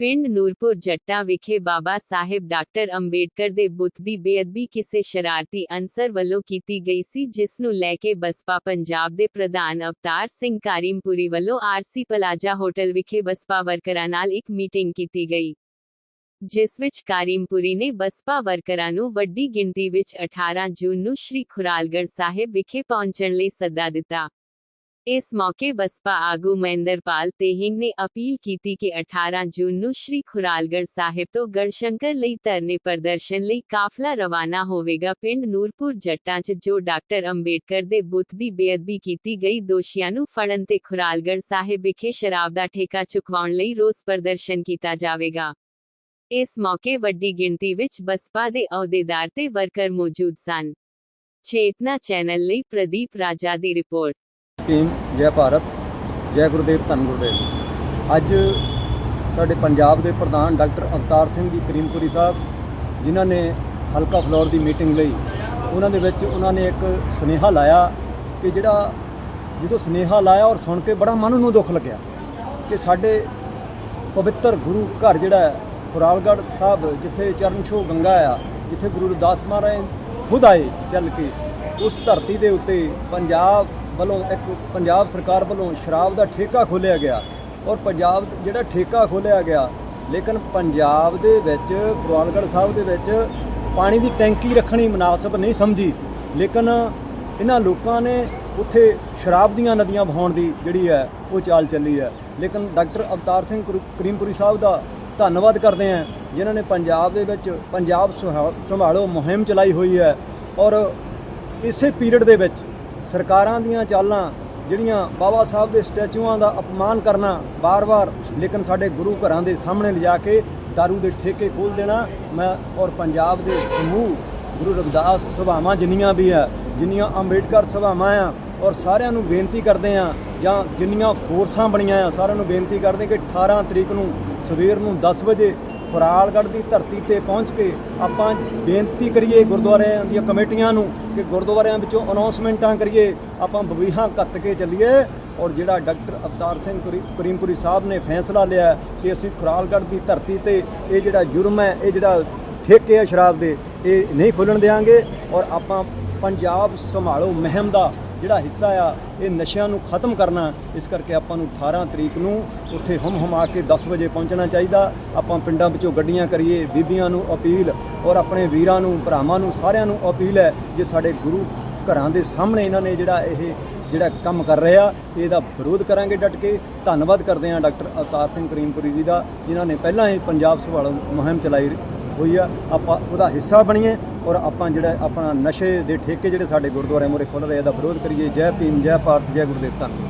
ਪਿੰਡ ਨੂਰਪੁਰ ਜੱਟਾਂ ਵਿਖੇ ਬਾਬਾ ਸਾਹਿਬ ਡਾਕਟਰ ਅੰਬੇਡਕਰ ਦੇ ਬੁੱਤ ਦੀ ਬੇਅਦਬੀ ਕਿਸੇ ਸ਼ਰਾਰਤੀ ਅਨਸਰ ਵੱਲੋਂ ਕੀਤੀ ਗਈ ਸੀ, ਜਿਸ ਨੂੰ ਲੈ ਕੇ ਬਸਪਾ ਪੰਜਾਬ ਦੇ ਪ੍ਰਧਾਨ ਅਵਤਾਰ ਸਿੰਘ ਕਾਰਿਮਪੁਰੀ ਵੱਲੋਂ ਆਰਸੀ ਪਲਾਜ਼ਾ ਹੋਟਲ ਵਿਖੇ ਬਸਪਾ ਵਰਕਰਾਂ ਨਾਲ ਇੱਕ ਮੀਟਿੰਗ ਕੀਤੀ ਗਈ, ਜਿਸ ਵਿੱਚ ਕਾਰਿਮਪੁਰੀ ਨੇ ਬਸਪਾ ਵਰਕਰਾਂ ਨੂੰ ਵੱਡੀ ਗਿਣਤੀ ਵਿੱਚ 18 ਜੂਨ ਨੂੰ ਸ਼੍ਰੀ ਖੁਰਾਲਗੜ੍ਹ ਸਾਹਿਬ ਵਿਖੇ ਪਹੁੰਚਣ ਲਈ ਸੱਦਾ ਦਿੱਤਾ। ਇਸ ਮੌਕੇ ਬਸਪਾ ਆਗੂ ਮਹਿੰਦਰਪਾਲ ਤੇਹਿੰਗ ਨੇ ਅਪੀਲ ਕੀਤੀ ਕਿ 18 ਜੂਨ ਨੂੰ ਸ਼੍ਰੀ ਖੁਰਾਲਗੜ ਸਾਹਿਬ ਤੋਂ ਗੜਸ਼ੰਕਰ ਲਈ ਧਰਨੇ ਪ੍ਰਦਰਸ਼ਨ ਲਈ ਕਾਫਲਾ ਰਵਾਨਾ ਹੋਵੇਗਾ ਪਿੰਡ ਨੂਰਪੁਰ ਜੱਟਾਂ 'ਚ, ਜੋ ਡਾਕਟਰ ਅੰਬੇਡਕਰ ਦੇ ਬੁੱਤ ਦੀ ਬੇਅਦਬੀ ਕੀਤੀ ਗਈ। ਦੋਸ਼ੀਆਂ ਨੂੰ ਫੜਨ ਤੇ ਖੁਰਾਲਗੜ੍ਹ ਸਾਹਿਬ ਵਿਖੇ ਸ਼ਰਾਬ ਦਾ ਠੇਕਾ ਚੁਕਵਾਉਣ ਲਈ ਰੋਸ ਪ੍ਰਦਰਸ਼ਨ ਕੀਤਾ ਜਾਵੇਗਾ। ਇਸ ਮੌਕੇ ਵੱਡੀ ਗਿਣਤੀ ਵਿੱਚ ਬਸਪਾ ਦੇ ਅਹੁਦੇਦਾਰ ਤੇ ਵਰਕਰ ਮੌਜੂਦ ਸਨ। ਚੇਤਨਾ ਚੈਨਲ ਲਈ ਪ੍ਰਦੀਪ ਰਾਜਾ ਦੀ ਰਿਪੋਰਟ। ਟੀਮ ਜੈ ਭਾਰਤ, ਜੈ ਗੁਰਦੇਵ, ਧੰਨ ਗੁਰਦੇਵ। ਅੱਜ ਸਾਡੇ ਪੰਜਾਬ ਦੇ ਪ੍ਰਧਾਨ ਡਾਕਟਰ ਅਵਤਾਰ ਸਿੰਘ ਜੀ ਕਰੀਮਪੁਰੀ ਸਾਹਿਬ, ਜਿਨ੍ਹਾਂ ਨੇ ਹਲਕਾ ਫਲੋਰ ਦੀ ਮੀਟਿੰਗ ਲਈ, ਉਹਨਾਂ ਦੇ ਵਿੱਚ ਉਹਨਾਂ ਨੇ ਇੱਕ ਸੁਨੇਹਾ ਲਾਇਆ ਕਿ ਜਿਹੜਾ ਜਦੋਂ ਸੁਨੇਹਾ ਲਾਇਆ ਔਰ ਸੁਣ ਕੇ ਬੜਾ ਮਨ ਨੂੰ ਦੁੱਖ ਲੱਗਿਆ ਕਿ ਸਾਡੇ ਪਵਿੱਤਰ ਗੁਰੂ ਘਰ ਜਿਹੜਾ ਹੈ, ਖੁਰਾਲਗੜ੍ਹ ਸਾਹਿਬ, ਜਿੱਥੇ ਚਰਨ ਛੋਹ ਗੰਗਾ ਆ, ਜਿੱਥੇ ਗੁਰੂ ਰਵਿਦਾਸ ਮਹਾਰਾਜ ਖੁਦ ਆਏ ਚੱਲ ਕੇ, ਉਸ ਧਰਤੀ ਦੇ ਉੱਤੇ ਪੰਜਾਬ ਵੱਲੋਂ ਇੱਕ ਪੰਜਾਬ ਸਰਕਾਰ ਵੱਲੋਂ ਸ਼ਰਾਬ ਦਾ ਠੇਕਾ ਖੋਲਿਆ ਗਿਆ ਔਰ ਪੰਜਾਬ ਜਿਹੜਾ ਠੇਕਾ ਖੋਲਿਆ ਗਿਆ, ਲੇਕਿਨ ਪੰਜਾਬ ਦੇ ਵਿੱਚ ਗੁਰਵਾਲਗੜ੍ਹ ਸਾਹਿਬ ਦੇ ਵਿੱਚ ਪਾਣੀ ਦੀ ਟੈਂਕੀ ਰੱਖਣੀ ਮناسب ਨਹੀਂ ਸਮਝੀ, ਲੇਕਿਨ ਇਹਨਾਂ ਲੋਕਾਂ ਨੇ ਉੱਥੇ ਸ਼ਰਾਬ ਦੀਆਂ ਨਦੀਆਂ ਵਹਾਉਣ ਦੀ ਜਿਹੜੀ ਹੈ, ਉਹ ਚਾਲ ਚੱਲੀ ਹੈ। ਲੇਕਿਨ ਡਾਕਟਰ ਅਵਤਾਰ ਸਿੰਘ ਕਰੀਮਪੁਰੀ ਸਾਹਿਬ ਦਾ ਧੰਨਵਾਦ ਕਰਦੇ ਹਾਂ, ਜਿਨ੍ਹਾਂ ਨੇ ਪੰਜਾਬ ਦੇ ਵਿੱਚ ਪੰਜਾਬ ਸੰਭਾਲੋ ਮੁਹਿੰਮ ਚਲਾਈ ਹੋਈ ਹੈ ਔਰ ਇਸੇ ਪੀਰੀਅਡ ਦੇ ਵਿੱਚ ਸਰਕਾਰਾਂ ਦੀਆਂ ਚਾਲਾਂ ਜਿਹੜੀਆਂ ਬਾਬਾ ਸਾਹਿਬ ਦੇ ਸਟੈਚੂਆਂ ਦਾ ਅਪਮਾਨ ਕਰਨਾ ਬਾਰ-ਬਾਰ, ਲੇਕਿਨ ਸਾਡੇ ਗੁਰੂ ਘਰਾਂ ਦੇ ਸਾਹਮਣੇ ਲਿਜਾ ਕੇ दारू ਦੇ ਠੇਕੇ ਖੋਲ ਦੇਣਾ, ਮੈਂ ਔਰ ਪੰਜਾਬ ਦੇ ਸਮੂਹ ਗੁਰੂ ਰਵਿਦਾਸ ਸਭਾਵਾਂ ਜਿੰਨੀਆਂ ਵੀ ਆ, ਜਿੰਨੀਆਂ ਅੰਬੇਡਕਰ ਸਭਾਵਾਂ ਆ, ਔਰ ਸਾਰਿਆਂ ਨੂੰ ਬੇਨਤੀ ਕਰਦੇ ਆ, ਜਾਂ ਜਿੰਨੀਆਂ ਫੋਰਸਾਂ ਬਣੀਆਂ ਆ, ਸਾਰਿਆਂ ਨੂੰ ਬੇਨਤੀ ਕਰਦੇ ਕਿ 18 ਤਰੀਕ ਨੂੰ ਸਵੇਰ ਨੂੰ 10 ਵਜੇ ਖੁਰਾਲਗੜ੍ਹ ਦੀ ਧਰਤੀ ਤੇ ਪਹੁੰਚ ਕੇ ਆਪਾਂ ਬੇਨਤੀ ਕਰੀਏ ਗੁਰਦੁਆਰਿਆਂ ਦੀਆਂ ਕਮੇਟੀਆਂ ਨੂੰ ਕਿ ਗੁਰਦੁਆਰਿਆਂ ਵਿੱਚੋਂ ਅਨਾਉਂਸਮੈਂਟਾਂ ਕਰੀਏ, ਆਪਾਂ ਬਵੀਹਾਂ ਕੱਤ ਕੇ ਚੱਲੀਏ ਔਰ ਜਿਹੜਾ ਡਾਕਟਰ ਅਵਤਾਰ ਸਿੰਘ ਕਰੀ- ਕਰੀਮਪੁਰੀ ਸਾਹਿਬ ਨੇ ਫੈਸਲਾ ਲਿਆ ਕਿ ਅਸੀਂ ਖੁਰਾਲਗੜ੍ਹ ਦੀ ਧਰਤੀ ਤੇ ਇਹ ਜਿਹੜਾ ਜੁਰਮ ਹੈ, ਇਹ ਜਿਹੜਾ ਠੇਕੇ ਆ ਸ਼ਰਾਬ ਦੇ, ਇਹ ਨਹੀਂ ਖੋਲਣ ਦੇਵਾਂਗੇ ਔਰ ਆਪਾਂ ਪੰਜਾਬ ਸੰਭਾਲੋ ਮਹਿਮ ਦਾ ਜਿਹੜਾ ਹਿੱਸਾ ਆ, ਇਹ ਨਸ਼ਿਆਂ ਨੂੰ ਖਤਮ ਕਰਨਾ, ਇਸ ਕਰਕੇ ਆਪਾਂ ਨੂੰ 18 ਤਰੀਕ ਨੂੰ ਉੱਥੇ ਹਮ ਹਮਾ ਕੇ 10 ਵਜੇ ਪਹੁੰਚਣਾ ਚਾਹੀਦਾ। ਆਪਾਂ ਪਿੰਡਾਂ ਵਿੱਚੋਂ ਗੱਡੀਆਂ ਕਰੀਏ, ਬੀਬੀਆਂ ਨੂੰ ਅਪੀਲ ਔਰ ਆਪਣੇ ਵੀਰਾਂ ਨੂੰ, ਭਰਾਵਾਂ ਨੂੰ, ਸਾਰਿਆਂ ਨੂੰ ਅਪੀਲ ਹੈ ਜੇ ਸਾਡੇ ਗੁਰੂ ਘਰਾਂ ਦੇ ਸਾਹਮਣੇ ਇਹਨਾਂ ਨੇ ਜਿਹੜਾ ਇਹ ਜਿਹੜਾ ਕੰਮ ਕਰ ਰਿਹਾ, ਇਹਦਾ ਵਿਰੋਧ ਕਰਾਂਗੇ ਡਟ ਕੇ। ਧੰਨਵਾਦ ਕਰਦੇ ਹਾਂ ਡਾਕਟਰ ਅਵਤਾਰ ਸਿੰਘ ਕਰੀਮਪੁਰੀ ਜੀ ਦਾ, ਜਿਨ੍ਹਾਂ ਨੇ ਪਹਿਲਾਂ ਹੀ ਪੰਜਾਬ ਸੰਭਾਲੋ ਮੁਹਿੰਮ ਚਲਾਈ ਹੋਈ ਆ, ਆਪਾਂ ਉਹਦਾ ਹਿੱਸਾ ਬਣੀਏ ਔਰ ਆਪਾਂ ਜਿਹੜਾ ਆਪਣਾ ਨਸ਼ੇ ਦੇ ਠੇਕੇ ਜਿਹੜੇ ਸਾਡੇ ਗੁਰਦੁਆਰੇ ਮੂਹਰੇ ਖੁੱਲ ਰਹੇ ਆ ਦਾ ਵਿਰੋਧ ਕਰੀਏ। ਜੈ ਭੀਮ, ਜੈ ਭਾਰਤ, ਜੈ ਗੁਰਦੇਵ ਧੰਨਵਾਦ